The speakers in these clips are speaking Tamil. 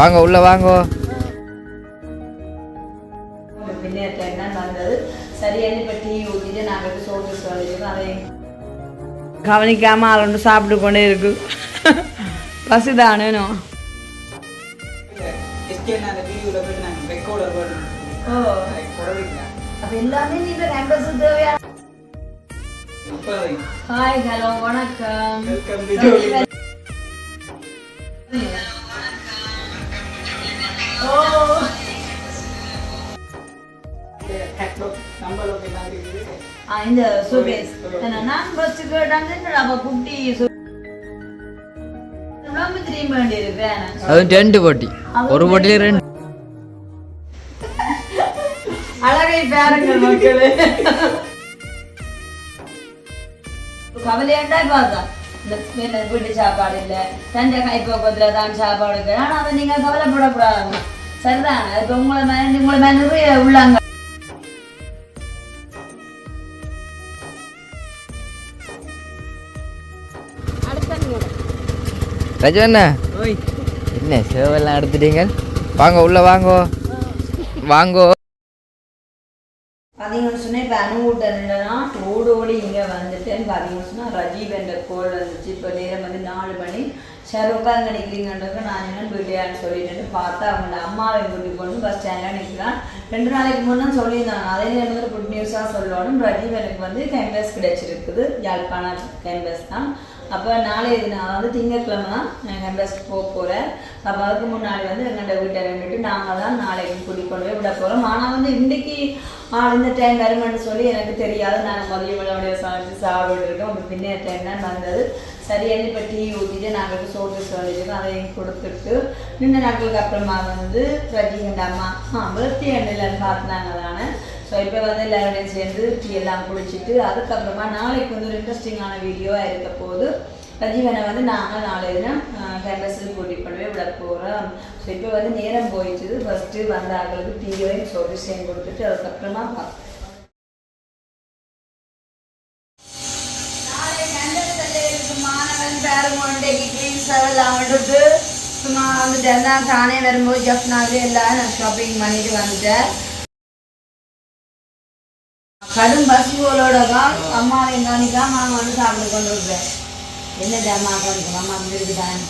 வாங்க உள்ள வாங்க. கவனிக்காம ஆள் ஒன்று சாப்பிட்டு கொண்டே இருக்கு. தேவையா ஹாய் ஹலோ வணக்கம். இந்த சுபேஸ் நான் ஃபர்ஸ்ட் கேட்டாங்க அவ குட்டி அதுவும் ரெண்டு போட்டி. ஒரு போட்டியில ரெண்டு. அழகை பேருங்கள் மக்களே. கவலையாண்டா பார்த்தா வீட்டு வீட்டு சாப்பாடு இல்ல தண்டை கைப்போக்கத்துல தான் சாப்பாடு இருக்கு ஆனா அதை நீங்க கவலைப்படக்கூடாது சரிதான் இப்ப உங்களை மேல உங்களை மேல நிறைய உள்ளாங்க ரஜு என்ன என்ன சேவெல்லாம் எடுத்துட்டீங்க? வாங்க உள்ள வாங்க. வாங்கோ. இப்போ அணுகூட்டா ஓடோடி இங்கே வந்துட்டேன்னு பார்த்தீங்கன்னு சொன்னால் ரஜீவ் என்ற கோல் வந்துச்சு. இப்போ நேரம் வந்து நாலு மணி. சரி உட்காந்து நிற்கிறீங்கன்றதுக்கு நான் என்னென்னு வீட்டையான்னு சொல்லிட்டு பார்த்தா அவங்க அம்மாவை கூட்டி கொண்டு பஸ் ஸ்டாண்டில் நிற்கிறான் ரெண்டு நாளைக்கு முன்னே சொல்லியிருந்தாங்க. அதே நேரத்தில் குட் நியூஸாக சொல்லணும். ரஜீவ் எனக்கு வந்து கேம்பஸ் கிடைச்சிருக்குது. யாழ்ப்பாணம் கேம்பஸ் தான். அப்போ நாளையது நான் வந்து திங்கட்கிழமை தான் நான் போக போகிறேன் அப்போ அதுக்கு முன்னாடி வந்து எங்கள்கிட்ட வீட்டை ரெண்டுட்டு நாங்கள் தான் நாளைக்கு கூட்டிக் கொண்டு போய் விட போகிறோம் ஆனால் வந்து இன்றைக்கி ஆள் இந்த டைம் வருமானு சொல்லி எனக்கு தெரியாது. நான் முதல்ல விளையாடைய சமைச்சு சாப்பிட்டு இருக்கோம். அப்போ பின்னே டைம் தான் வந்தது. சரியான இப்போ டீ ஊற்றிட்டு நாங்கள் சோட்டு சொல்லிட்டு அதையும் கொடுத்துட்டு நின்ன நாட்களுக்கு அப்புறமா வந்து ரஜினிகண்ட அம்மா ஆ விருத்தி எண்ணெயிலன்னு பார்த்துனாங்க தானே. ஸோ இப்போ வந்து எல்லாரோடையும் சேர்ந்து டீ எல்லாம் குடிச்சிட்டு அதுக்கப்புறமா நாளைக்கு வந்து ஒரு இன்ட்ரெஸ்டிங்கான வீடியோவாக இருக்க போது ரஜீவனை வந்து நாங்கள் நாளை தினம் கேம்பஸில் கூட்டிகிட்டு கொண்டு போய் விட போகிறோம் ஸோ இப்போ வந்து நேரம் போயிடுச்சு ஃபஸ்ட்டு வந்த ஆட்களுக்கு டீயையும் சொல்லி சேர்ந்து கொடுத்துட்டு அதுக்கப்புறமா பார்ப்போம் நாளை சும்மா வந்துட்டேன் தான் தானே வரும்போது ஜப்னாவே எல்லாம் நான் ஷாப்பிங் பண்ணிட்டு வந்துட்டேன். கடும் பசிகளோட தான் அம்மாவையும் கவனிக்காம நான் வந்து சாப்பிட்டு கொண்டு இருக்கிறேன் என்ன அம்மா கவனிக்கும் அம்மா இருக்குதான்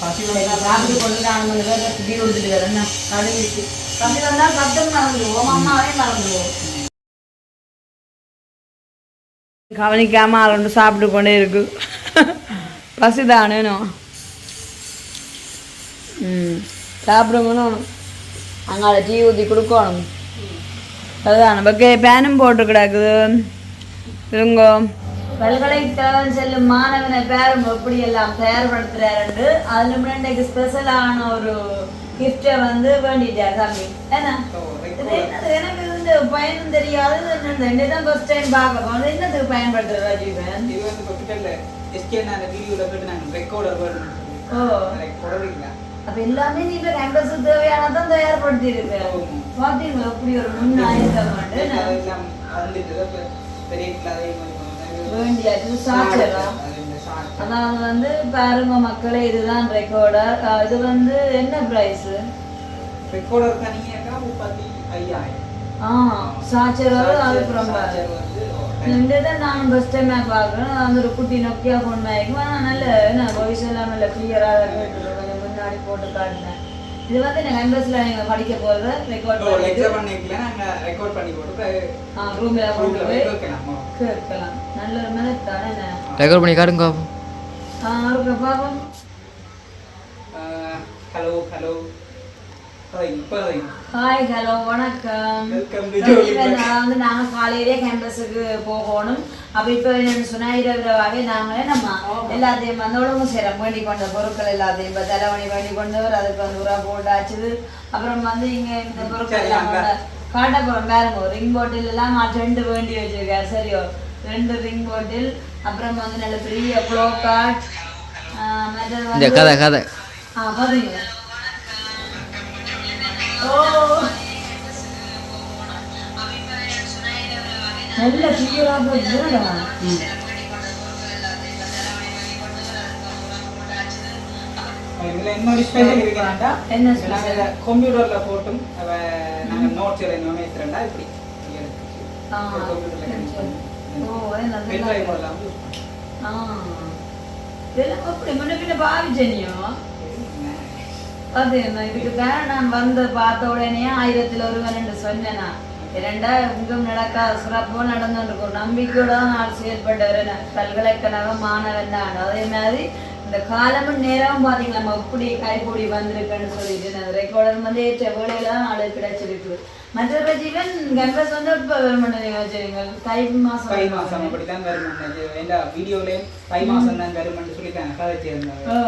சாப்பிட்டு கொண்டு நான் வந்து டீ கொடுத்துட்டு வரேன் என்ன கடுமைக்கு பசி வந்தால் கட்டும் மறந்துடுவோம். அம்மாவே மறந்துடுவோம். கவனிக்காம ஆள் சாப்பிட்டு கொண்டே இருக்கு. பசிதானேனோ ம் சாப்பிடுங்கணும் அங்கால டீ ஊற்றி கொடுக்கணும். அதுதான். நமக்கு பேனும் போட்டு கிடக்குது இருங்க பல்கலைக்கழகம் செல்லும் மாணவனை பேரும் எப்படி எல்லாம் தயார்படுத்துறாரு அதுல முன்னாடி ஸ்பெஷலான ஒரு கிஃப்டை வந்து வேண்டிட்டார் தம்பி. என்ன இது என்னது? எனக்கு இந்த பயனும் தெரியாது. இது தான் ஃபர்ஸ்ட் டைம் பார்க்க போனது. என்னதுக்கு பயன்படுத்துற ராஜீவன் ஓ. அப்ப எல்லாமே நீ இப்ப கேம்பஸ் தேவையானதான் தயார்படுத்தி இருக்க பாத்தீங்களா எப்படி ஒரு முன்னாயிருக்க வேண்டியது சாட்சியரா அதாவது வந்து பாருங்க மக்களே இதுதான் ரெக்கார்டர் இது வந்து என்ன பிரைஸ் ரெக்கார்டர் தனியாக முப்பத்தி ஐயாயிரம். ஆ பாரு இந்த இதை நான் ஃபஸ்ட் டைம் பார்க்குறேன். அந்த ஒரு குட்டி நொக்கியா ஃபோன் வாங்கிக்கும் ஆனால் நல்ல என்ன வாய்ஸ் எல்லாம் நல்ல கிளியராக கேட்டுருக்கு முன்னாடி போட்டு காட்டினேன். இது வந்து எனக்கு கேம்பஸில் நீங்கள் படிக்க போகிறது ரெக்கார்ட் ரெக்கார்ட் பண்ணி போட்டு ஆ ரூமில் கொண்டு போய் கேட்கலாமா. நல்ல ஒரு மெனட் தானே ரெக்கார்ட் பண்ணி காட்டுங்க ஆ இருக்க பாப்போம். ஹலோ ஹலோ ஹாய் ஹலோ வணக்கம். Welcome to இப்ப Jolly நான் வந்து நாங்க காலையிலே கேம்பஸுக்கு போகணும். அப்ப இப்ப என்னன்னு சொன்னா இரவிரவாவே நாங்களே நம்ம எல்லாத்தையும் வந்து உடம்பு சேரம் வேண்டி கொண்ட பொருட்கள் எல்லாத்தையும் இப்ப தலைவணி வேண்டி கொண்டவர் அதுக்கு வந்து உரா போட்டாச்சுது அப்புறம் வந்து இங்க இந்த பொருட்கள் எல்லாம் காட்ட போறோம் பாருங்க ரிங் பாட்டில் எல்லாம் ரெண்டு வேண்டி வச்சிருக்கேன். சரியோ ரெண்டு ரிங் பாட்டில் அப்புறம் வந்து நல்ல பெரிய ப்ளோ இந்த வந்து கதை கதை. ஆ பாருங்க. நல்ல கிளியரா போச்சுடா இதுல இன்னொரு ஸ்பெஷல் இருக்குன்னாண்டா என்ன? நாங்க கம்ப்யூட்டர்ல போட்டும். நாங்க நோட்ஸ் என்ன ஏத்துறேன்டா இப்படி கம்ப்யூட்டர்ல ஓ, அது நல்லா. எல்லாம் ஆ. இதெல்லாம் அப்படி முன்ன பின்ன பாவிச்சனியோ அது என்ன? இதுக்கு தான் நான் வந்து பார்த்த உடனே ஆயிரத்தில் ஒருவன் என்று சொன்னேனா. இரண்டா இங்கும் நடக்கா சிறப்போ நடந்துருக்கு ஒரு நம்பிக்கையோட தான் நான் செயல்பட்டவர் பல்கலைக்கழகம் மாணவன் தான் அதே மாதிரி இந்த காலமும் நேரமும் பார்த்தீங்களா நம்ம இப்படி கைகூடி வந்திருக்குன்னு சொல்லிட்டு அந்த ரெக்கார்டர் வந்து ஏற்ற வேலையில தான் ஆளு கிடைச்சிருக்கு. மற்ற ஜீவன் கேம்பஸ் வந்து இப்போ வச்சுருங்க தை மாசம். ஃபைவ் மாசம் அப்படித்தான் வரும். எந்த வீடியோலயும் ஃபைவ் மாசம் தான் வரும்னு சொல்லிட்டாங்க. கதைச்சிருந்தாங்க ஓ.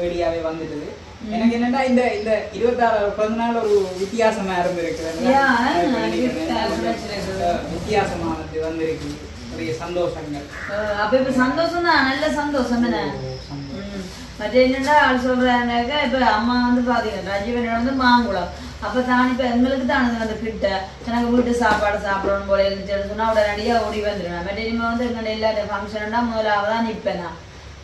ஏடியாவே வந்துடுது எனக்கு என்னன்னா இந்த இந்த இருபத்தாறு பிறந்த நாள் ஒரு வித்தியாசமா இருந்திருக்கு Yeah, நான் இப்ப நான் நினைக்கிறேன். gift கிடைச்சிருக்கு. அஹ் வித்தியாசமானது வந்திருக்கு. நிறைய சந்தோஷங்கள். அப்ப இப்ப சந்தோஷம் தான்? நல்ல சந்தோஷம். ம். மற்ற என்னடா ஆள் சொல்றாங்கனாக்கா இப்ப அம்மா வந்து பாத்தீங்க ரஜீவன் வந்து மாங்குளம். அப்ப தான் இப்ப எங்களுக்கு தான் வந்து கிட்ட எனக்கு வீட்டு சாப்பாடு சாப்பிடணும் போல இருந்துச்சுன்னு சொன்னா உடனடியா ஓடி வந்துடுவேன் மற்ற இனிமே வந்து எங்க இல்லாட்ட ஃபங்க்ஷன்டா முதலாவது தான் நிப்பேன் நான்.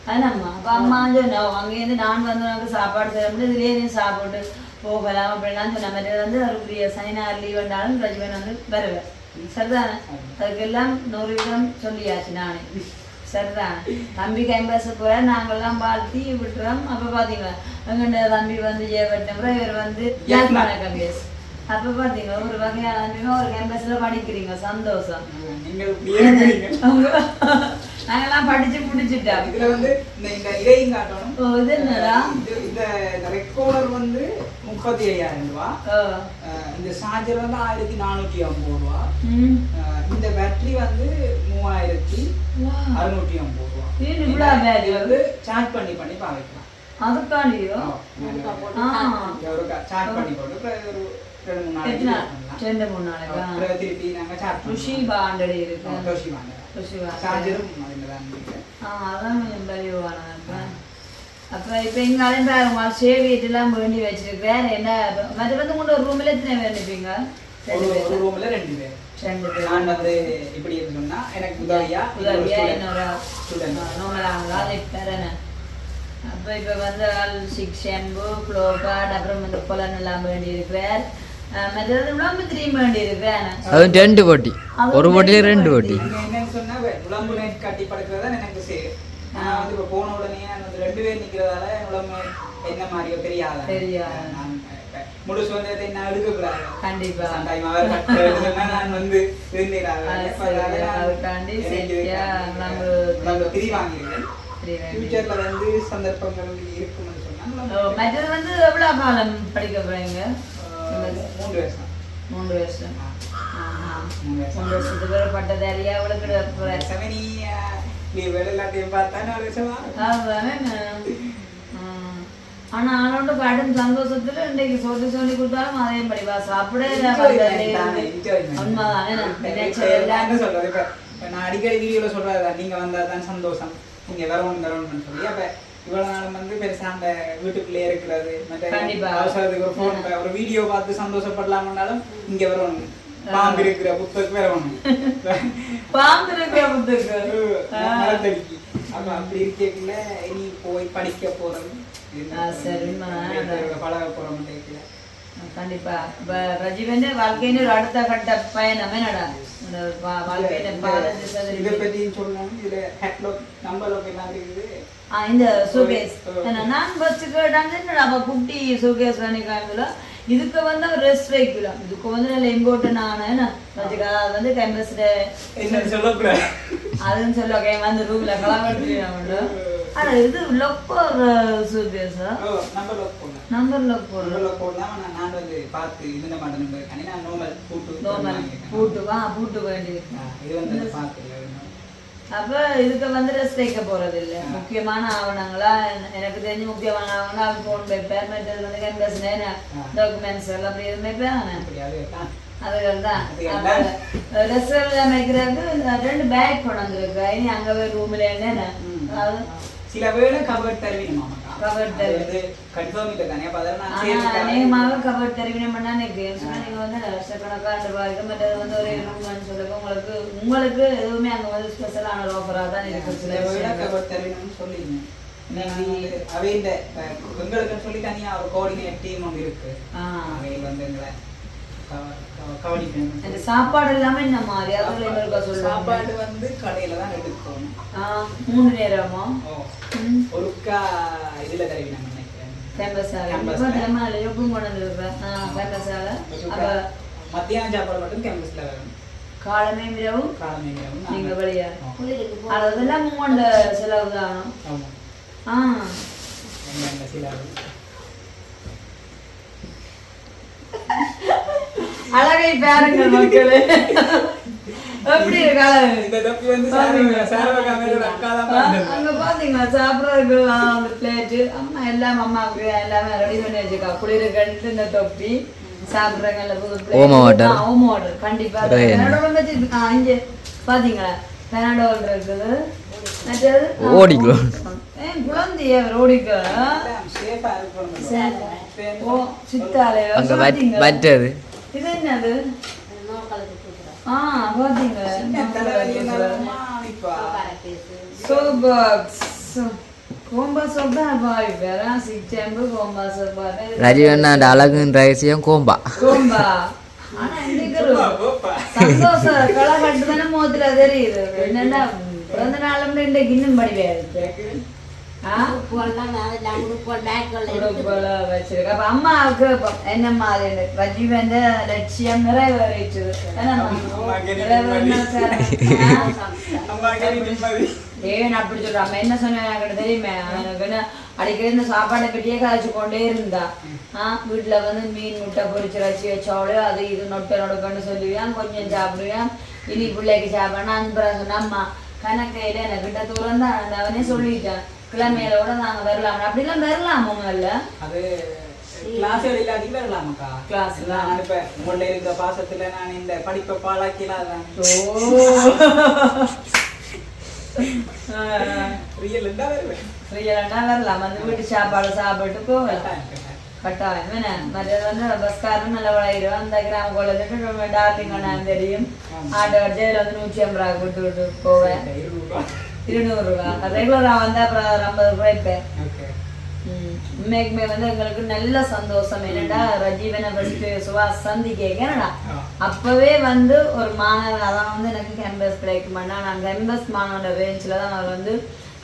அதனம்மா அப்ப அம்மா சொன்னா அங்கேருந்து நான் வந்து உனக்கு சாப்பாடு தரமுடியும் இதுலயே நீ சாப்பிட்டு போகலாம் அப்படிலாம் சொன்ன மாதிரி வந்து அவருக்குரிய சனினார் லீவ் வந்தாலும் ரஜீவன் வந்து வருவேன் சரிதானே அதுக்கெல்லாம் நூறு விதம் சொல்லியாச்சு நானே சரிதான் தம்பி கேம்பஸ் போற நாங்கெல்லாம் வாழ்த்தி விட்டுறோம் அப்ப பாத்தீங்களா எங்கண்ட தம்பி வந்து ஜெயவட்டம் இவர் வந்து கேம்பஸ் அப்ப பாத்தீங்களா ஒரு வகையான ஒரு கேம்பஸ்ல படிக்கிறீங்க சந்தோஷம் நாங்கெல்லாம் படிச்சு முடிச்சுட்டோம் இதுல வந்து இந்த இந்த இதையும் காட்டணும் இது என்னடா? இந்த ரெக்கார்டர் வந்து முப்பத்தி ஐயாயிரம் ரூபா இந்த சார்ஜர் வந்து ஆயிரத்தி நானூற்றி ஐம்பது ரூபா இந்த பேட்டரி வந்து மூவாயிரத்தி வா, அறுநூற்றி ஐம்பது ரூபா? இது வந்து சார்ஜ் பண்ணி பண்ணி பாவிக்கலாம் அதுக்காண்டியோ சார்ஜ் பண்ணி போட்டு ரெண்டு மூணு நாளைக்கு? ருஷி பாண்டடி இருக்கு. ருஷி பாண்டடி. ஆ, அதான் கொஞ்சம் பலிவானது அப்ப. இப்ப அலைந்தாருமா சேவியெல்லாம் வேண்டி வச்சிருக்கிறேன் என்ன? மற்ற வந்து உங்களோட ஒரு ரூம்ல எத்தனை பேர் நிற்பீங்க ஒரு பேர். ரூம்ல ரெண்டு பேர். ரெண்டு பேர். நான் வந்து இப்படி சொன்னா எனக்கு உதவியா உதவியா ஸ்டூடெண்ட் நோமலாங்களா அப்ப இப்ப வந்து சிக்ஸ் ஷாம்பு க்ளோகார்ட் அப்புறம் வந்து புலன் எல்லாம் வேண்டி இருக்கிறார் அதுவும் ரெண்டு போட்டி ஒரு போட்டியில ரெண்டு போட்டி நீங்க என்னன்னு சொன்னா வே- உடம்பு நைட் கட்டி படுக்கிறதா எனக்கு சரி நான் வந்து இப்ப போன உடனே ரெண்டு பேர் நிக்கிறதால என்ன மாதிரியோ தெரியாத முழு சுதந்திரத்தை நான் எடுக்கக்கூடாது கண்டிப்பா நான் வந்து அது வாங்கி. ஃபியூச்சர்ல வந்து சந்தர்ப்பங்கள் இருக்கும்னு சொன்னா மற்றது வந்து எவ்வளவு காலம் படிக்க போறீங்க மூன்று வருஷம் மூன்று வருஷம் மூன்று வருஷத்துக்கு ஒரு பட்டதாரியா அவளுக்கு போறேன் நீ வேலை எல்லாத்தையும் பார்த்தா ஒரு வருஷமா அதுதானே ஆனா சந்தோஷத்துல இன்னைக்கு சொல்லி சொல்லி கொடுத்தாலும் அதே சொல்றது இப்ப நான் அடிக்கடி வீடியோல நீங்க வந்தாதான் சந்தோஷம் நீங்க வரணும் வரணும்னு சொல்லி அப்ப இவ்வளவு நாள் வந்து பெருசா அந்த வீட்டுக்குள்ளே இருக்கிறது. மற்ற. அவசரத்துக்கு ஒரு போன் ஒரு வீடியோ பார்த்து சந்தோஷப்படலாம்னாலும் இங்க வரணும். பாம்பு இருக்கிற புத்தகம் வரணும். பாம்பு இருக்கிற மரத்தடிக்கு. அப்ப அப்படி இருக்கக்குள்ள இனி போய் படிக்க போறது. சரிம்மா. பழக போறோம் கேட்கல கண்டிப்பா. இப்ப ரஜீவன் வாழ்க்கையின் ஒரு அடுத்த கட்ட பயணம் என்னடா இந்த சுகேஸ் நான் ஃபர்ஸ்ட் கேட்டாங்க என்னடா அவ குட்டி சுகேஸ் பண்ணிக்காங்களோ இதுக்கு வந்து ரெஸ்ட் வைக்கலாம் இதுக்கு வந்து நல்ல இம்பார்ட்டன் ஆன வச்சுக்கா அது வந்து கேம்பஸ்ல அதுன்னு சொல்ல கே வந்து ரூம்ல கலவரத்துட்டு இது லொப்பர் சுகேஸா ஓ நம்பர் லாக் போடலாம் நம்பர் லொக் போடுறோம் நம்பர் லாக் போடலாம் நான் வந்து பார்த்து இருந்த மாட்டேன் நம்பர் நான் நார்மல் பூட்டு நோமல் பூட்டு வா பூட்டு வேண்டியது ஆ, இது வந்து பார்க்கல அப்ப இதுக்கு வந்து ரெஸ்ட் வைக்க போறது இல்ல. முக்கியமான ஆவணங்களா? என- எனக்கு தெரிஞ்சு முக்கியமான ஆவணங்களா? போன் பேப்பர் மற்றது வந்து கேம்பஸ் டாக்குமெண்ட்ஸ் எல்லாம் அப்படி எதுவுமே தான் அதுகள் தான். ரெஸ்டாரண்ட் அமைக்கிறதுக்கு ரெண்டு பேக் கொண்டு வந்திருக்கு இனி அங்க போய் ரூம்ல என்ன? சில வேளை கவர் Cover அது வந்து கன்ஃபார்ம் இல்லை தானே? அப்போ அதெல்லாம் நான் அநேகமாக கவர் தெரிவினம் பண்ணா எனக்கு சொன்னா நீங்க வந்து லட்சக்கணக்கான ரூபாய்க்கு மற்றது வந்து ஒரு ரூம்னு சொல்லுங்க உங்களுக்கு உங்களுக்கு எதுவுமே அங்க வந்து ஸ்பெஷலான தான் இருக்கு. சில வேளை. கவர் தருவீங்கன்னு சொல்லிங்க அவை இந்த எங்களுக்கு சொல்லி தனியா ஒரு கோஆர்டினேட் டீம் ஒன்று இருக்கு. ஆ. அவை வந்து எங்களை அந்த சாப்பாடு எல்லாமே என்ன மாதிரி அதுல எங்களுக்கு சொல்லுவாங்க. சாப்பாடு வந்து கடையில தான் எடுக்கணும் ஆ, மூணு நேரமா. ஒருக்கா இதுல தருவி நம்ம நினைக்கிறேன். கேம்பஸால Campus இப்போ ல. தெம்மால எப்பவும் கொண்டு வந்துருப்பேன் ஆ கேம்பஸால அப்ப மத்தியான சாப்பாடு மட்டும் கேம்பஸ்ல வரும். காலமே இரவும் காலமே நேரம் நீங்க வெளியா ஆ. அதெல்லாம் மூண்ட செலவு தான் ஆமா. ஆ. எங்க எங்க சில அழகை பாருங்கள் மக்களே. எப்படி இருக்கு இந்த தப்பி வந்து சாரவ அக்கா தான். அங்க பாத்தீங்களா? சாப்பிடறதுக்கு அந்த பிளேட்டு அம்மா எல்லாம் அம்மாவுக்கு எல்லாமே ரெடி பண்ணி வச்சுக்கா குளிருக்கு இந்த தொப்பி plate. ஓம. ஆ, ஓம water. கண்டிப்பா. வச்சு ஆ, இங்க பாத்தீங்களா? பெனாடோல் இருக்குது. மற்றது ஓடிக்க. வட்டது இது என்னது? ஆ சோப் ரஜிவண்ணாண்ட அழகுன்ற ரகசியம் கோம்பா. கோம்பா. சந்தோஷம் களை கட்டு தானே மோத்துல தெரியுது. என்னடா பிறந்த நாளும் இன்னைக்கு இன்னும் படிவே அம்மாவுக்கு என்னம்மா அது ரஜீவன் லட்சியம் நிறைவேறிச்சு அம்மா கெரி நிறைவேறினா சரி. ஆ? அம்மா கறி நிம்மதி. ஏன் அப்படி சொல்ற? அவன் என்ன சொன்னா எனக்கு தெரியுமே என்ன அடிக்கடி இந்த சாப்பாடை பற்றியே கதைச்சு கொண்டே இருந்தா. வீட்டுல வந்து மீன் முட்டை பொரிச்சு வச்சு வச்சாவளோ அது இது நொட்டை நொடுக்கன்னு சொல்லுவியான் கொஞ்சம் சாப்பிடுவியான் இனி பிள்ளைக்கு சாப்பிடணும் அந்த பிறகு சொன்னா அம்மா கணக்கையில எனக்கிட்ட தூரம் தான் அவனே சொல்லிட்டான். கிழமையில கூட நாங்க வரலாம்? அப்படிலாம் வரலாம் முதல்ல? அது கிளாஸ்கள் இல்லாட்டி வரலாமாக்கா? ல. நான் இப்ப உங்கள்ட்ட இருக்கிற பாசத்துல நான் இந்த படிப்பை பாழாக்கிலாம் ரியல் இருந்தா வருவேன். ஃப்ரீயா வரலாம் வந்து வீட்டு சாப்பாடு சாப்பிட்டு போகலாம் கட்டாயம், என்ன மற்றது வந்து பஸ்காரன் நல்ல வளையிடும் அந்த கிராம கோலத்துக்கு டார்லிங் அண்ணான் தெரியும் ஆட்டோ அடிச்சதுல வந்து நூற்றி ஐம்பது ரூபா கொடுத்து விட்டு போவேன் இந்த ரூபாய். ரெகுலராக வந்து அப்புறம் ஐம்பது ரூபாய் இருப்பேன் உண்மைக்குமே வந்து எங்களுக்கு நல்ல சந்தோஷம் என்னடா ரஜீவனை ஃபர்ஸ்ட் சுபாஷ் சந்திக்க என்னடா அப்பவே வந்து ஒரு மாணவன் அதான் வந்து எனக்கு கேம்பஸ் கிடைக்குமாண்ணா நான் கேம்பஸ் மாணவனோட ரேஞ்சில் தான் அவர் வந்து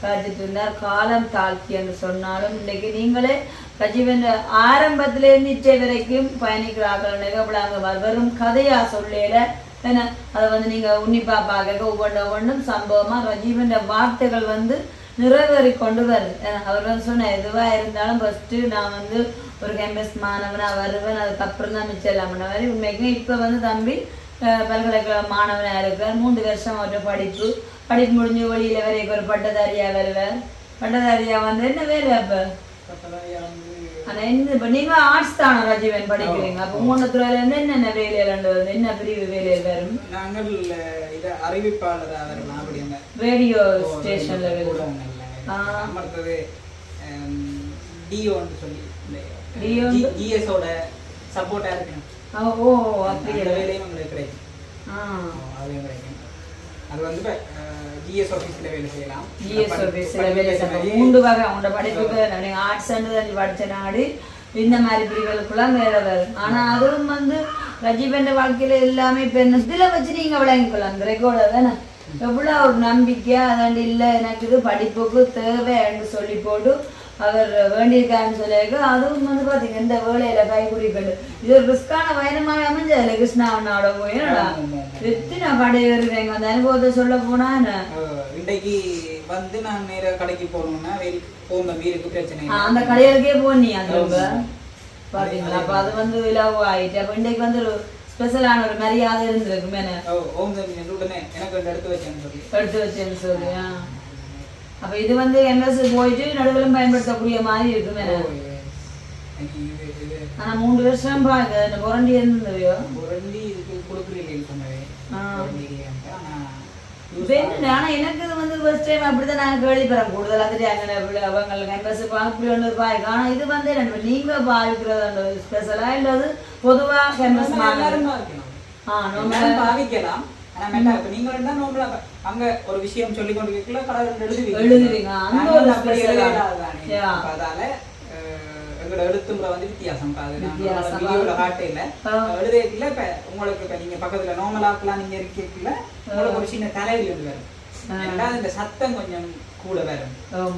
கருத்துட்டு காலம் தாழ்த்தி என்று சொன்னாலும் இன்னைக்கு நீங்களே ரஜீவன் ஆரம்பத்திலேருந்து இச்சை வரைக்கும் பயணிக்கிறார்கள் நிகழ்வுலாங்க வரும் கதையா சொல்லல ஏன்னா அதை வந்து நீங்க உன்னிப்பா பார்க்க ஒவ்வொன்று ஒவ்வொன்றும் சம்பவமா ரஜீவன் வார்த்தைகள் வந்து நிறைவேறி கொண்டு வருது. ஏன்னா, அவர் வந்து சொன்ன எதுவா இருந்தாலும் ஃபஸ்ட்டு நான் வந்து ஒரு கேம்பஸ் மாணவனாக வருவேன். அதுக்கப்புறம் தான் மிச்சம் இல்லாமல் மாதிரி உண்மைக்குமே இப்போ வந்து தம்பி பல்கலைக்கழக மாணவனா இருக்கிறார் மூன்று வருஷம் அவர்கிட்ட படிப்பு படிப்பு முடிஞ்சு வெளியில வரைக்கும் ஒரு பட்டதாரியா வருவார் பட்டதாரியா வந்து என்ன வேலை அப்ப பட்டதாரியா வந்து ஆனா என்ன இப்ப நீங்க ஆர்ட்ஸ் தானே ராஜீவன் படிக்கிறீங்க அப்ப மூணு துறையில இருந்து என்னென்ன வேலையில வருது என்ன பிரிவு வேலையில் வரும் நாங்கள் இது அறிவிப்பாளர் வரலாம் அப்படி அந்த ரேடியோ ஸ்டேஷன்ல ஆ. அமர்த்தது டிஓன்னு சொல்லி வந்து? ஜிஎஸோட சப்போர்ட்டா இருக்கணும் ஆ, ஓ அப்படியே? அந்த வேலையும் உங்களுக்கு கிடைக்கும் ஆ. அதுவும் கிடைக்கும் அது வந்து ஜிஎஸ் ஆஃபீஸில் வேலை செய்யலாம். ஜிஎஸ் ஆஃபீஸில் வேலை செய்யணும் மூன்று வகை அவங்களோட படிப்புக்கு நீங்கள் ஆர்ட்ஸ் அண்ட் படித்த நாடு இந்த மாதிரி பிரிவுகளுக்குலாம் வேலை வரும் ஆனா அதுவும் வந்து ரஜீவன் வாழ்க்கையில எல்லாமே இப்போ இதில் வச்சு நீங்க விளங்கிக்கலாம் அந்த ரெக்கார்டை தானே? எவ்வளோ ஒரு நம்பிக்கை அதாண்டு இல்லை எனக்கு இது படிப்புக்கு தேவைன்னு சொல்லி போட்டு அவர் வேண்டியிருக்காருன்னு சொல்லியிருக்கு. அதுவும் வந்து பார்த்தீங்க இந்த வேலையில கை குறிக்கண்டு இது ஒரு ரிஸ்கான பயணமாக அமைஞ்சதில்ல கிருஷ்ணாவனோட போய் என்னடா? எத்தனை கடை ஏறுவேங்க அந்த அனுபவத்தை சொல்ல போனா என்ன? அஹ், இன்றைக்கு வந்து நான் நேரா கடைக்கு போகணும்னா போகும் வீருக்கு பிரச்சனை. அந்த கடைகளுக்கே போனி அந்த பாத்தீங்களா? அப்ப அது வந்து இலவு ஆயிட்டு அப்ப இன்றைக்கு வந்து ஒரு ஸ்பெஷலான ஒரு மரியாதை இருந்திருக்கு மேன ஓ ஓம் தம்பி உடனே எனக்கு எடுத்து வச்சேன்னு சொல்லி. எடுத்து வச்சேன்னு சொல்லி. அப்ப இது வந்து எம்எஸ் போயிட்டு நடுவிலும் பயன்படுத்தக்கூடிய மாதிரி இருக்கு மேன ஓ, எனக்கு இது இது ஆனா மூன்று வருஷம் பாருங்க இந்த புரண்டி இருந்ததையோ புரண்டி இதுக்கு கொடுக்குறீங்க சொன்னவே. ஆ. புரண்டி இல்லையான்ட்டு. ஆனா use இப்ப என்ன, ஆனா எனக்கு இது வந்து ஃபர்ஸ்ட் டைம் அப்படிதான் நாங்க கேள்விப்படுறோம் கூடுதலா தெரியாங்க அவங்க எம்பஸ் அப்படி ஒன்று பாய்க்கு ஆனா இது வந்து என்ன நீங்க பாவிக்கிறது ஸ்பெஷலா இல்ல அது பொதுவா கேம்பஸ் பண்ண எல்லாரும் பாவிக்கலாம். ஆ நம்ம எல்லாரும் பாவிக்கலாம். ஆனா மெட்டா இப்ப நீங்க இருந்தா நார்மலா அங்க ஒரு விஷயம் சொல்லி கொண்டு இருக்கல கடவுள் எழுதுவீங்க. அதால எங்களோட எழுத்துமுறை வந்து வித்தியாசம். வீடியோல காட்டையில இப்ப உங்களுக்கு இப்ப நீங்க பக்கத்துல நார்மலாக்கெல்லாம் நீங்க உங்களுக்கு ஒரு சின்ன தலைவலி வரும். ரெண்டாவது இந்த சத்தம் கொஞ்சம் கூட வரும்.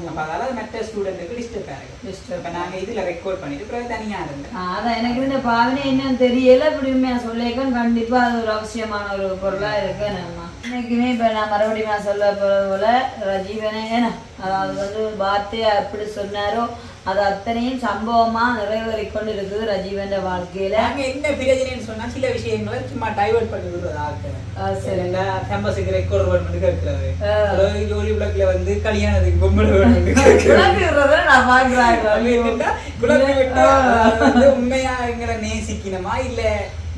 அப்ப அதால மற்ற ஸ்டூடெண்ட்டுக்கு டிஸ்டர்ப் ஆகும் இப்ப நாங்க இதுல ரெக்கார்ட் பண்ணிட்டு பிறகு தனியா இருந்தேன் ஆ, அதான் எனக்கு இந்த பாவனை என்னன்னு தெரியல. இப்படி உண்மையா சொல்லியிருக்கேன் கண்டிப்பா அது ஒரு அவசியமான ஒரு பொருளா இருக்கு. நம்ம இன்னைக்குமே இப்ப நான் மறுபடியும் நான் சொல்ல போறது போல ரஜீவனே அதாவது வந்து வார்த்தையா எப்படி சொன்னாரோ அது அத்தனையும் சம்பவமா நிறைவேறி கொண்டு இருக்குது ரஜீவன் வாழ்க்கையில. நாங்க என்ன பிரச்சனைன்னு சொன்னா சில விஷயங்களை சும்மா டைவர்ட் பண்ணி விடுறது ஆட்கள் ஆ, சரி. கேம்பஸுக்கு ரெக்கார்ட் பண்ணி. அதாவது ஜோலி விளக்குல வந்து கல்யாணத்துக்கு பொம்பளை நான் பாக்குறாங்க அது என்னன்னா, குழப்பி விட்டு அது வந்து உண்மையா எங்களை நேசிக்கணுமா? இல்ல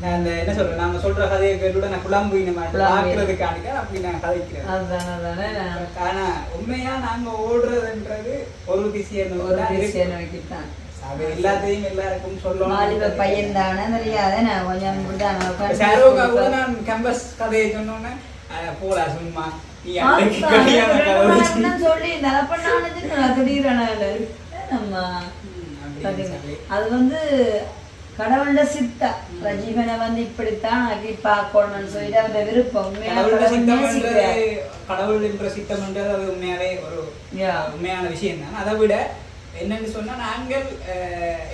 அந்த என்ன சொல்றேன் நாங்க சொல்ற கதையை கேட்டு நான் குழம்பு. பாக்குறதுக்காண்டி அப்படி நான் கதைக்கிறேன். அதுதானே அதானே நான் ஆனா உண்மையா நாங்க ஓடுறதுன்றது ஒரு திசையை ஒரு நோக்கி தான் நோக்கிட்டான் அது எல்லாத்தையும் எல்லாருக்கும் வாலிப சொல்லணும். பையன் தானே தெரியாது நான் கொஞ்சம் இப்படிதான் ஷாருக்கா கூட நான் கேம்பஸ் கதையை சொன்னோன்னே போடா சும்மா. நீ. சொல்லி நிலப்பண்ணானு திடீரென நம்ம. அது வந்து கடவுளோட சித்தா ரஜீவனை வந்து இப்படித்தான் ஆக்கி பார்க்கணும்னு சொல்லிட்டு அவரோட விருப்பம் கடவுள் சித்தம். என்றது சித்தம் என்றது அது உண்மையாவே ஒரு. உண்மையான விஷயம் தான் அதை விட என்னன்னு சொன்னா நாங்கள்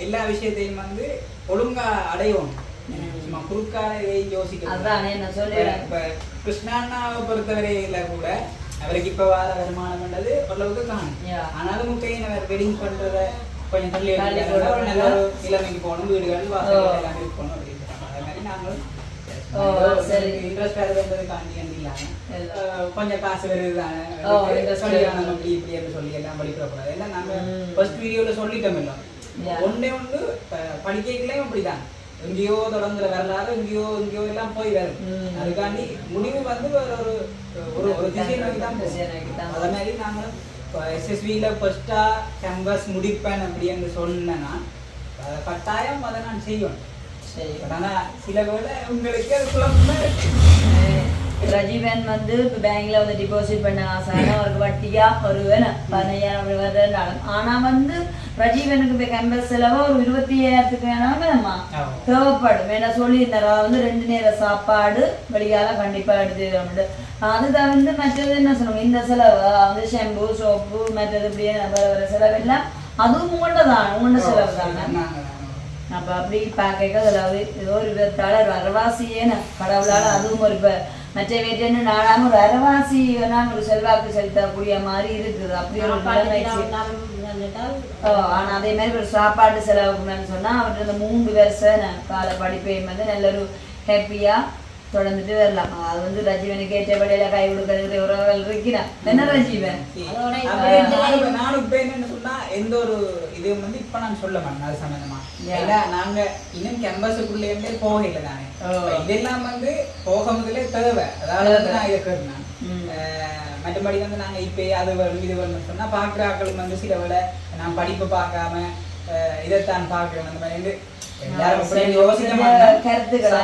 எல்லா விஷயத்தையும் வந்து ஒழுங்கா அடையோம் சும்மா குறுக்கால யோசிக்க அதானே நான் சொல்லிடுறேன். இப்ப கிருஷ்ணாண்ணாவை பொறுத்தவரையில கூட அவருக்கு இப்ப வார வருமானம்ன்றது ஓரளவுக்கு காணும். ஆனாலும் முக்கையின் அவர் வெட்டிங் பண்றத கொஞ்சம் தள்ளி. ஒரு நல்ல ஒரு. நிலைமைக்கு போகணும் வீடுகள். வாசல் எல்லாம் இருக்கணும் அப்படின்னு. அதே மாதிரி நாங்களும். இன்ட்ரெஸ்ட் வருதுன்றது காண்டி இல்லாம கொஞ்சம் காசு வருது தானே ஓ, interest சொல்லிடலாம். அப்படி இப்படி என்று சொல்லி எல்லாம் படிக்கக்கூடாது எல்லாம் நாங்க. ஃபர்ஸ்ட் வீடியோல சொல்லிட்டோம் எல்லாம். ஒண்ணே ஒன்று படிக்கலையும் அப்படிதான் எங்கேயோ தொடங்குற வரலாறு எங்கேயோ எங்கேயோ எல்லாம் போய் வரும். அதுக்காண்டி முடிவு வந்து ஒரு ஒரு திசை நோக்கி தான். அதே மாதிரி நாங்களும் எஸ்எஸ்வியில ஃபர்ஸ்டா கேம்பஸ் முடிப்பேன் அப்படின்னு சொன்னேன்னா கட்டாயம் அதை நான் செய்வேன். சரி. But ஆனா சில வேளை உங்களுக்கு அது குழப்பமா இருக்கு. ரஜீவன் வந்து இப்போ பேங்க்ல வந்து டிபாசிட் பண்ண ஆசான அவருக்கு வட்டியா? ஒரு வேலை பதினையாயிரம் வருதுனாலும் ஆனா வந்து ரஜீவனுக்கு இப்போ கேம்பஸ் செலவு ஒரு இருபத்தி ஐயாயிரத்துக்கு வேணாலும் வேணாமா ஆமா. தேவைப்படும். ஏன்னா சொல்லியிருந்தார் வந்து ரெண்டு நேர சாப்பாடு வெளியால கண்டிப்பா எடுத்து தரணும் அது தவிர்த்து மற்றது என்ன சொல்லுவாங்க இந்த செலவு வந்து ஷாம்பு சோப்பு மற்றது இப்படியே வர வர செலவு எல்லாம் அதுவும் உங்கள்கிட்ட தான். செலவு தானே? அப்ப அப்படி பார்க்க அதாவது ஏதோ ஒரு விதத்தால ஒரு அரவாசியேன கடவுளால அதுவும் ஒரு இப்ப மற்ற வீட்டு நாடாம ஒரு அரவாசி ஒரு செல்வாக்கு செலுத்தக்கூடிய மாதிரி இருக்குது. அப்படி ஒரு நிலைமை ஓ, ஆனா அதே மாதிரி ஒரு சாப்பாடு செலவுக்குன்னு சொன்னா அவர்கிட்ட இந்த மூன்று வருஷம் கால படிப்பையும் வந்து நல்ல ஒரு ஹாப்பியா தொடர்ந்துட்டு வரலாம் அது வந்து ரஜீவனுக்கு ஏற்ற வழியில கை கொடுக்கறது உறவுகள் இருக்கிறான் என்ன ரஜீவன் இப்ப- என்னன்னு சொன்னா எந்த ஒரு இதுவும் வந்து இப்ப நான் சொல்ல மாட்டேன் அது சம்பந்தமா. ஏன்னா நாங்க இன்னும் கேம்பஸுக்குள்ளே இருந்தே போகல தானே இதெல்லாம் வந்து போக முதலே தேவை அதாவது வந்து நான் கேட்டேன் ம். மற்றபடி வந்து நாங்க இப்ப அது வரும் இது வரும்னு சொன்னா பாக்குற ஆட்களும் வந்து சில வேளை நான் படிப்பு பார்க்காம இதைத்தான் பார்க்கிறேன் அந்த மாதிரி அப்படி கருத்துக்கள்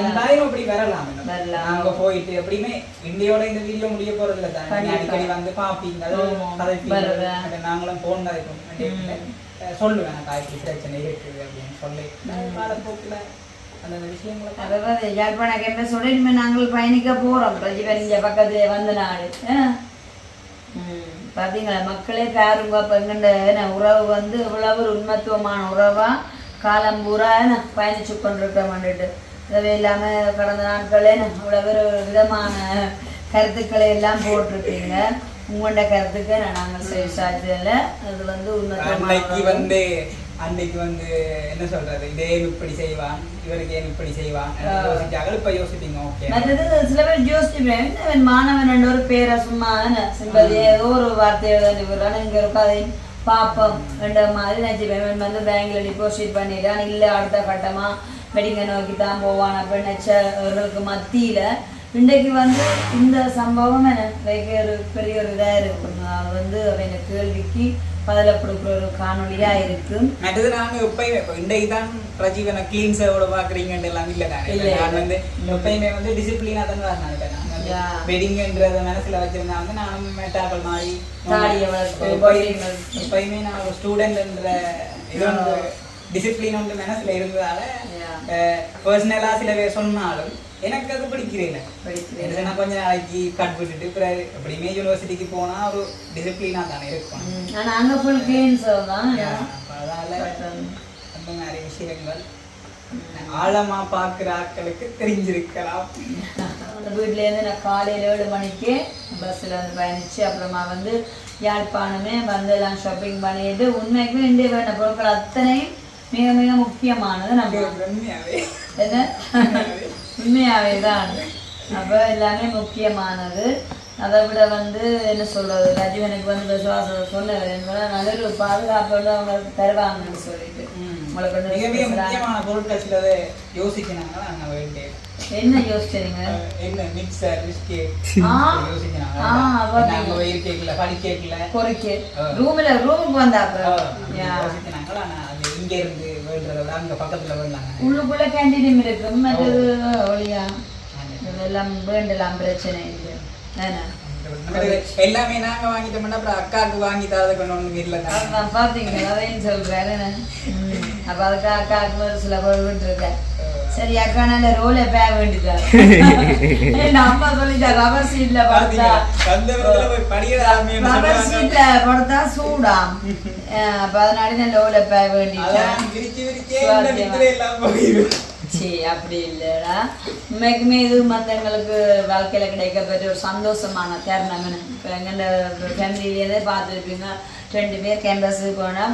வரலாம். நாங்க போயிட்டு எப்படியுமே இந்தியோட இந்த வீடியோ முடிய போறது இல்ல. அடிக்கடி வந்து பாப்பீங்க நாங்களும் போன் சொல்லுவேன் எனக்கு ஆய்ச்சி பிரச்சனை இருக்குது அப்படின்னு சொல்லி. காலப்போக்கில் அந்த விஷயங்களை பார்த்து அதாவது யாழ்ப்பாண கேம்பஸோட இனிமே நாங்கள் பயணிக்க போறோம். இங்க பக்கத்துல வந்த நாடு பாத்தீங்களா? மக்களே பாருங்க அப்ப எங்கண்ட என்ன உறவு வந்து இவ்வளவு ஒரு உண்மத்துவமான உறவா? காலம் பூரா பயணிச்சு கொண்டிருக்கோம்னுட்டு இதுவே இல்லாம கடந்த நாட்களே இவ்வளவு ஒரு விதமான கருத்துக்களை எல்லாம் போட்டிருக்கீங்க. உங்களோட கருத்துக்கு நாங்கள் விசாரிச்சதில்ல அது வந்து அன்னைக்கு வந்து அன்னைக்கு வந்து என்ன சொல்றது? இதே இப்படி செய்வான்? இவருக்கு ஏன் இப்படி செய்வான்? யோசிச்சாங்க. யோசிப்பீங்க. ஓகே. மற்றது சில பேர் யோசிச்சுப்பேன் மாணவன் ஒரு பேரை சும்மா என்ன சிம்பதி ஏதோ ஒரு வார்த்தை எழுதி விடுறான். இங்க ஒரு பாப்பம். என்ற மாதிரி நினைச்சுப்பேன் இவன் வந்து பேங்க்ல டிபாசிட் பண்ணிடுறான் இல்ல அடுத்த கட்டமா வெடிங்க நோக்கி தான் போவான். அப்படின்னு நினைச்சவர்களுக்கு மத்தியில இன்றைக்கு வந்து இந்த சம்பவம் என்ன? வைக்க ஒரு பெரிய ஒரு இதா இருக்கும் வந்து அவன் கேள்விக்கு பதில கொடுக்குற ஒரு காணொளியா இருக்கு. மற்றது நாங்க எப்பயுமே இன்றைக்கு தான் பிரஜீவனை கிளீன் சேவோட பாக்குறீங்கன்னு எல்லாம் இல்ல நான். வந்து எப்பயுமே வந்து டிசிப்ளினா தான் நான். நினைப்பேன் நாங்க வெட்டிங்ன்றத மனசுல வச்சிருந்தாங்க நானும் மெட்டாக்கள் மாதிரி. எப்பயுமே நான் ஒரு ஸ்டூடெண்ட்ன்ற இது வந்து டிசிப்ளின் வந்து மனசுல இருந்ததால. பர்சனலா சில பேர் சொன்னாலும் எனக்கு அது பிடிக்கிறேன் படிக்கிறேன். நான் கொஞ்ச நாளைக்கு கட் விட்டுட்டு பிறகு எப்படியுமே யூனிவர்சிட்டிக்கு போனா ஒரு டிசிப்ளினா தானே இருக்கும் ஆனா அங்க ஃபுல் கிளீன்ஸ் தான் அதனால um, அந்த மாதிரி விஷயங்கள் ஆழமா பார்க்குற ஆட்களுக்கு தெரிஞ்சிருக்கலாம். அந்த வீட்டிலேருந்து நான் காலையில் ஏழு மணிக்கு பஸ்ஸில் வந்து பயணிச்சு அப்புறமா வந்து யாழ்ப்பாணமே வந்து எல்லாம் ஷாப்பிங் பண்ணிட்டு உண்மைக்குமே இந்திய வேண்ட பொருட்கள் அத்தனையும் மிக மிக முக்கியமானது நம்ம. என்ன? உண்மையாவே தான். அப்போ எல்லாமே முக்கியமானது. அதை விட வந்து என்ன சொல்றது? ரஜீவனுக்கு வந்து விசுவாசம் சொன்னவர் என்பதை நல்ல ஒரு பாதுகாப்போட அவங்க தருவாங்கன்னு சொல்லிட்டு. உங்களுக்கு வந்து மிக மிக special ஆ- முக்கியமான பொருட்கள் சிலதை யோசிக்கிறாங்க. நாங்க வேண்டிய என்ன யோசிச்சீங்க? என்ன மிக்சர் பிஸ்கெட். யோசிக்கிறாங்க. ஆ, அதான். நாங்க வயிறு கேட்கல படி கேட்கல குறைக்கு ஆ. ரூம்ல ரூமுக்கு வந்தாப்ப யா. யோசிக்கிறாங்க ஆனா அது இங்க இருந்து அங்க பக்கத்துல வேண்டாங்க. உள்ளுக்குள்ள கேண்டீனும் இருக்கும் மற்றது ஒளியா இதெல்லாம் வேண்டலாம் பிரச்சனை இல்லை. எல்லாமே நாங்க வாங்கிட்டோம்னா அப்புறம் அக்காவுக்கு வாங்கி தரது கொண்டு ஒண்ணு இல்லை அதான் பாத்தீங்களா? அதையும்? ம். அப்ப அதுக்கு அக்காவுக்கு ஒரு சில பொருள் விட்டுருக்கேன் சரி அக்கா நல்ல ரோல பே என் அம்மா சொல்லிட்டா ரவர் சீட்ல படுத்தா? ரவர். சீட்ல படுத்தா சூடாம் அஹ் அப்ப அதனால லோல பே வேண்டிட்டேன் சரி அப்படி இல்லைடா. உண்மைக்குமே இது மற்றவங்களுக்கு வாழ்க்கையில கிடைக்கப்பட்ட ஒரு சந்தோஷமான தருணம். இப்போ எங்கள்ட ஃபேமிலியிலேயே பார்த்துருப்பீங்க. ரெண்டு பேர் கேம்பஸுக்கு போனால்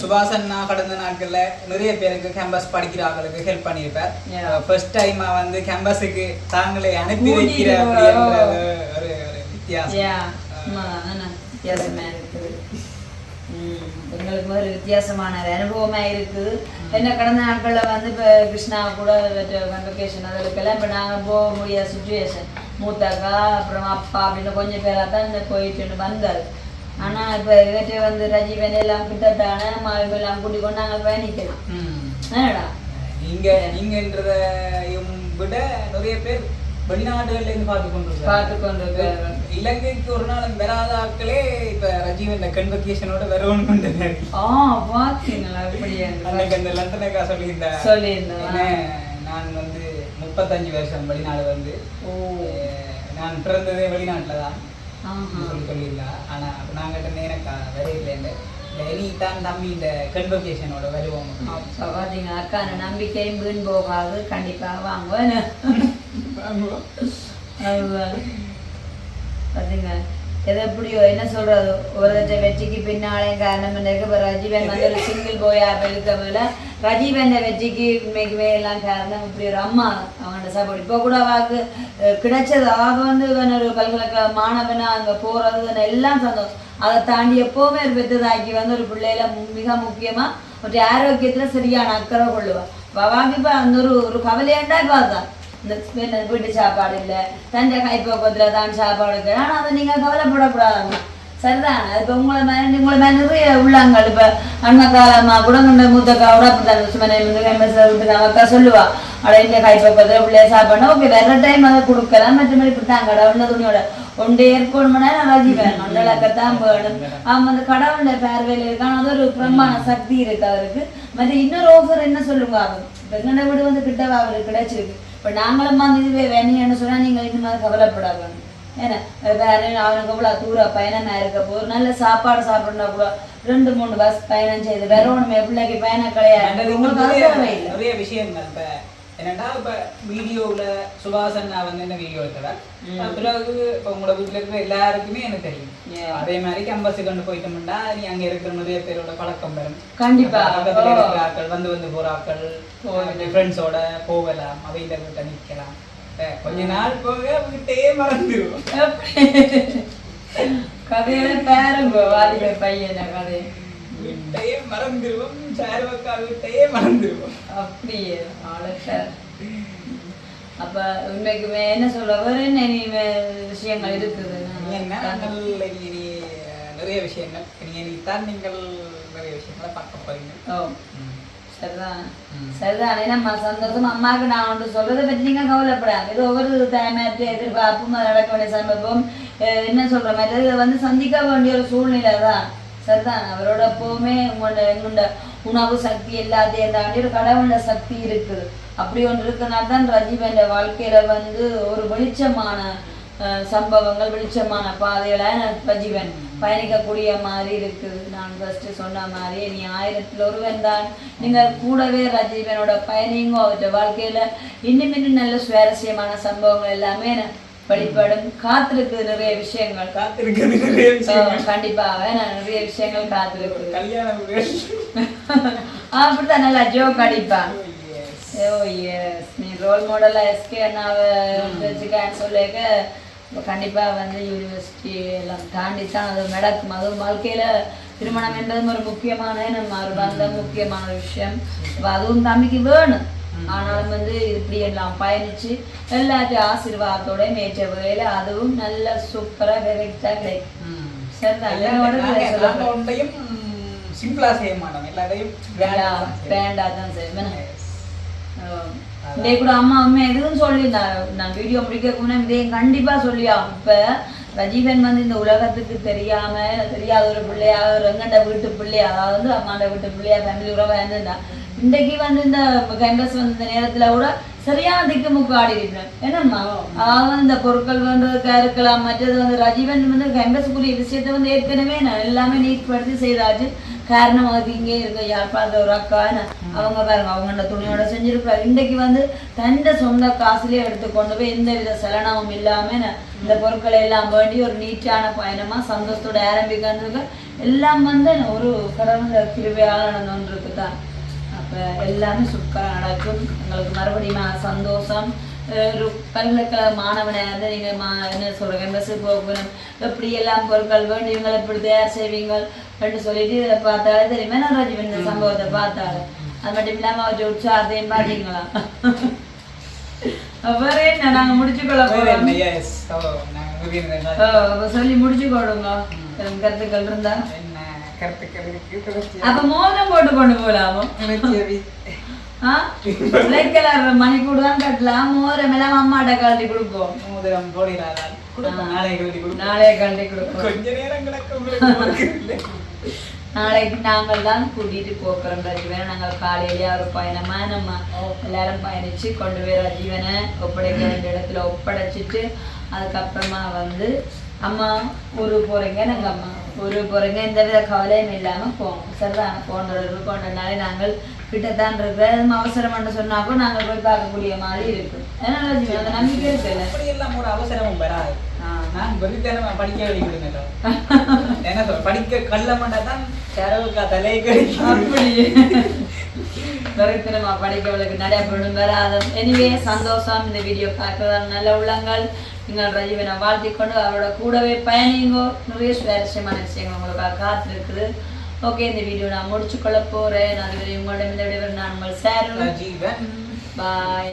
சுபாசன் நான் கடந்த நாட்கள்ல நிறைய பேருக்கு கேம்பஸ் படிக்கிற ஆட்களுக்கு ஹெல்ப் பண்ணியிருப்பார். Yeah. ஃபர்ஸ்ட் டைமா வந்து கேம்பஸுக்கு தாங்களே அனுப்பி வைக்கிற ஒரு வித்தியாசம். எங்களுக்கு ஒரு வித்தியாசமான ஒரு அனுபவமா இருக்குது என்ன கடந்த நாட்கள்ல வந்து இப்போ கிருஷ்ணா கூட கன்வெகேஷன் அதுக்கெல்லாம் இப்போ நாங்கள் போக முடியாத சுச்சுவேஷன் மூத்தாக்கா அப்புறம் அப்பா அப்படின்னு கொஞ்சம் பேராக தான் இந்த போயிட்டு வந்தார். ஆனா இப்போ இவற்றை வந்து ரஜீவன் எல்லாம் கிட்டத்தான மாவு எல்லாம் கூட்டிக் கொண்டு நாங்கள் பயணிக்கலாம். என்னடா? நீங்க நீங்கன்றதையும் விட நிறைய பேர் வெளிநாடுகள்ல இருந்து பார்த்து கொண்டிருக்காங்க பார்த்து கொண்டிருக்கார்கள். இலங்கைக்கு ஒரு நாள் வராத ஆட்களே இப்ப ரஜீவன் கன்வெகேஷனோட வரணும் கொண்டு ஆ பார்த்தீங்களா இப்படி அன்னைக்கு அந்த லண்டனுக்கா சொல்லியிருந்தேன் சொல்லியிருந்தேன் நான் வந்து முப்பத்தஞ்சு வருஷம் வெளிநாடு வந்து நான் பிறந்ததே வெளிநாட்டுல தான் சொல்லி சொல்லியிருந்தா. ஆனா அப்ப நாங்கிட்ட நேரக்கா வரையிலேருந்து இனி தான் தம்பி இந்த கன்வெகேஷனோட வருவோம் அப்ப பாத்தீங்க அக்கான நம்பிக்கையும் வீண் போகாது. கண்டிப்பா வாங்குவேன் அதுதான். பாத்தீங்க எது எப்படியோ என்ன சொல்றது? ஒரு வெற்றிக்கு பின்னாலே காரணம் இருக்கு இப்போ ரஜீவன் வந்து ஒரு சிங்கிள் போயா இருக்கவில்ல ரஜீவன் வெற்றிக்கு உண்மைக்குமே எல்லாம் காரணம். இப்படி ஒரு அம்மா அவனோட சாப்பாடு இப்போ கூட வாக்கு கிடைச்சது. அவ வந்து இவன் ஒரு பல்கலைக்கழக மாணவனா அங்க போறது எல்லாம் சந்தோஷம். அதை தாண்டி எப்போவுமே ஒரு பெற்றதாக்கி வந்து ஒரு பிள்ளையில மிக முக்கியமா ஒரு ஆரோக்கியத்துல சரியான அக்கறை கொள்ளுவாள் அவாக்கு இப்ப அந்த ஒரு ஒரு கவலையாண்டா இப்ப அதுதான் இந்த வீட்டு சாப்பாடு இல்லை. தஞ்சை கைப்போக்கத்தில் தான் சாப்பாடு இருக்கு. ஆனால் அதை நீங்கள் கவலைப்படக்கூடாதுங்க சரிதான்? இப்போ உங்களை மாதிரி உங்களை மாதிரி நிறைய உள்ளாங்கள். இப்போ அண்ணக்காலம்மா கூட இந்த மூத்தக்காவோட சுமனை அக்கா சொல்லுவா. அட இந்த கைப்பக்கத்தில் பிள்ளைய சாப்பாடுனா ஓகே வேற டைம் அதை கொடுக்கலாம். மற்றபடி இப்படி தான் கடவுள் துணியோட ஒன்றே ஏற்கணும்னா நான் வேணும். ஒன்றலக்கத்தான் வேணும். அவன் வந்து கடவுளோட பார்வையில் இருக்கான் அது ஒரு பிரம்மான சக்தி இருக்கு அவருக்கு. மற்ற இன்னொரு ஆஃபர் என்ன சொல்லுங்க? அவன் வெங்கட வீடு வந்து கிட்டவா அவருக்கு கிடைச்சிருக்கு. இப்போ நாங்களும் வந்து இதுவே வேணும்னு சொன்னா நீங்க இந்த மாதிரி கவலைப்படாது ஏன்னா வேற அவனுக்கு இவ்வளோ தூர பயணமா இருக்க போது நல்ல சாப்பாடு சாப்பிடணும்னா கூட ரெண்டு மூணு பஸ் பயணம் செய்து வேற ஒண்ணுமே பிள்ளைக்கு பயணம் கிடையாது. உங்களுக்கு விஷயங்கள். இப்ப என்னன்னா இப்ப வீடியோவுல சுபாசன் வந்து என்ன வீடியோ எடுத்தவன் பிறகு இப்ப உங்களோட வீட்டுல இருக்கிற எல்லாருக்குமே எனக்கு தெரியும். அதே மாதிரி கேம்பஸ் கொண்டு போயிட்டோம்னா நீ அங்க இருக்கிற நிறைய பேரோட பழக்கம் வரும் கண்டிப்பா. பக்கத்துல ஓ. இருக்கிற ஆட்கள் வந்து வந்து போற ஆட்கள் ஃப்ரெண்ட்ஸோட போகலாம் அவையில கிட்ட நிக்கலாம் இப்ப கொஞ்ச நாள் போக வீட்டையே மறந்துடும் கதையோட பேருங்க வாலிப பையன கதை வீட்டையே மறந்துடுவோம் சார்வக்கா வீட்டையே மறந்துடுவோம் அப்படியே ஆளுக்கார் அப்ப உண்மைக்குமே என்ன சொல்ல இனிமே விஷயங்கள் இருக்குது. நாங்கள் நிறைய விஷயங்கள். தான் நீங்கள் நிறைய விஷயங்களை பார்க்க போறீங்க. சரிதான். சரிதான். நம்ம சந்தோஷம் அம்மாவுக்கு நான் ஒன்று சொல்றதை பற்றி நீங்க கவலைப்படாது இது ஒவ்வொரு தேமையற்ற எதிர்பார்ப்பும் நடக்க வேண்டிய சந்தர்ப்பம் என்ன சொல்ற மாதிரி இதை வந்து சந்திக்க வேண்டிய ஒரு சூழ்நிலை தான் சரிதான். அவரோட எப்பவுமே உங்களோட எங்களோட உணவு சக்தி எல்லாத்தையும் தாண்டி ஒரு கடவுள சக்தி இருக்குது. அப்படி ஒன்று இருக்கனால தான் ரஜீவன் வாழ்க்கையில வந்து ஒரு வெளிச்சமான சம்பவங்கள் வெளிச்சமான பாதைகளை ரஜீவன் பயணிக்கக்கூடிய மாதிரி இருக்குது. நான் ஃபர்ஸ்ட் சொன்ன மாதிரி நீ ஆயிரத்தில் ஒருவன் தான். நீங்கள் கூடவே ரஜீவனோட பயணிங்கோ அவற்ற வாழ்க்கையில இன்னும் இன்னும் நல்ல சுவாரஸ்யமான சம்பவங்கள் எல்லாமே வெளிப்படும் காத்திருக்கு நிறைய விஷயங்கள். கண்டிப்பாக நான் நிறைய விஷயங்கள் காத்திருக்கு. அப்படிதான் நல்லா ஜோக் அடிப்பான் Yes. ஓ எஸ் நீ ரோல் மாடலா எஸ்கே அண்ணாவை வச்சுக்கான்னு சொல்லிக்க கண்டிப்பா வந்து யூனிவர்சிட்டி எல்லாம் தாண்டி தான் அது நடக்கும். அதுவும் வாழ்க்கையில திருமணம் என்பதும் ஒரு முக்கியமான நம்ம ஒரு பந்தம் முக்கியமான விஷயம். அதுவும் தம்பிக்கு வேணும். ஆனாலும் வந்து இப்படி எல்லாம் பயணிச்சு எல்லாத்தையும் ஆசீர்வாதத்தோட மேய்ச்ச வகையில அதுவும் நல்ல சூப்பரா வெரைட்டா கிடைக்கும். சரிதான் சிம்பிளா செய்ய மாட்டோம். எல்லாத்தையும் ஆ தான் செய்வோம். கிராண்டா தான் செய்வேன். இதே கூட அம்மா அம்மா எதுவும் சொல்லி நான் வீடியோ முடிக்க இதையும் கண்டிப்பா சொல்லியா? இப்ப ரஜீவன் வந்து இந்த உலகத்துக்கு தெரியாம தெரியாத ஒரு பிள்ளையா ஒரு எங்கண்ட வீட்டு பிள்ளையா அதாவது அம்மாண்ட வீட்டு பிள்ளையா ஃபேமிலி உறவா இருந்திருந்தா இன்றைக்கு வந்து இந்த கேம்பஸ் வந்து இந்த நேரத்துல கூட சரியான திக்குமுக்கு ஆடி இருக்கிறேன் என்னம்மா அதாவது இந்த பொருட்கள் வேண்டதுக்கா இருக்கலாம் மற்றது வந்து ரஜீவன் வந்து கேம்பஸுக்குரிய விஷயத்தை வந்து ஏற்கனவே நான் எல்லாமே நீட் படுத்தி செய்தாச்சு. காரணம் அதுக்கு இங்கே இருக்க யாழ்ப்பாணத்துல ஒரு அக்கா அவங்க பாருங்க அவங்க அந்த துணியோட செஞ்சிருக்காரு இன்றைக்கு வந்து தண்ட சொந்த காசுலயே எடுத்து கொண்டு போய் எந்த வித செலனமும் இல்லாம என்ன, இந்த பொருட்களை எல்லாம் வேண்டி ஒரு நீட்டான பயணமா சந்தோஷத்தோட ஆரம்பிக்கிறதுக்கு எல்லாம் வந்து ஒரு கடவுள் கிருவையால நடந்து தான் எல்லாமே சூப்பரா நடக்கும் எங்களுக்கு மறுபடியும் சந்தோஷம். ஒரு பல்கலைக்கழக மாணவனை வந்து நீங்க மா என்ன சொல்றீங்க பஸ் போகணும். எப்படி எல்லாம் பொருட்கள் வேண்டி இவங்களை எப்படி தயார் செய்வீங்க அப்படின்னு சொல்லிட்டு இதை பார்த்தாலே தெரியுமா? நான் ராஜீவன் இந்த சம்பவத்தை பார்த்தாரு அது மட்டும் இல்லாம அவற்றை உற்சாகத்தையும் பார்த்தீங்களா? வேற என்ன நாங்க முடிச்சுக்கொள்ள அப்ப சொல்லி முடிச்சுக்கொடுங்க எதுவும் கருத்துக்கள் இருந்தா. அப்ப மோதிரம் போட்டு கொண்டு போலாமோ ஆ? black colour மணிக்கூடு தான் கட்டலாம் மோதிரம் எல்லாம் அம்மாட்ட கழட்டி கொடுப்போம் மோதிரம் கொடுப்போம் நாளைய கழட்டி கொடுப்போம் கொஞ்ச நேரம். நாளைக்கு நாங்கள் தான் கூட்டிட்டு போக்குறோம் ரஜீவனை நாங்கள் காலையிலேயே ஒரு பயணமா நம்ம எல்லாரும் பயணிச்சு கொண்டு போய் ரஜீவனை ஒப்படைக்க வேண்டிய இடத்துல ஒப்படைச்சிட்டு அதுக்கப்புறமா வந்து அம்மா ஊருக்கு போறீங்க நாங்க அம்மா ஊருக்கு போறீங்க எந்த வித கவலையும் இல்லாம போவோம் சரிதான் போனது கொண்டனாலே நாங்கள் கிட்டத்தான் இருக்கிற அவசரம் சொன்னாக்கோ நாங்கள் போய் பார்க்கக்கூடிய மாதிரி இருக்கும் ஏன்னா அந்த நம்பிக்கை இருக்குல்ல அப்படி எல்லாம் ஒரு அவசரமும் வராது. நான் வெறித்தனமா படிக்க கொடுங்க என்ன சொல்ற படிக்க கள்ள மண்டா தான் செலவுக்கா தலையை கடிக்கும் அப்படி படிக்கவளுக்கு நிறைய பொண்ணு வராது எனிவே சந்தோஷம் இந்த வீடியோ பார்க்கறதா நல்ல உள்ளங்கள் நீங்கள் ரஜீவனை வாழ்த்திக்கொண்டு அவரோட கூடவே பயணிங்கோ நிறைய சுவாரஸ்யமான விஷயங்கள் உங்களுக்காக காத்திருக்குது. ஓகே இந்த வீடியோ நான் முடிச்சுக்கொள்ள போறேன். அதுவரை உங்களிடம் இந்த விடைபெறும் நான் உங்கள் சார். பாய்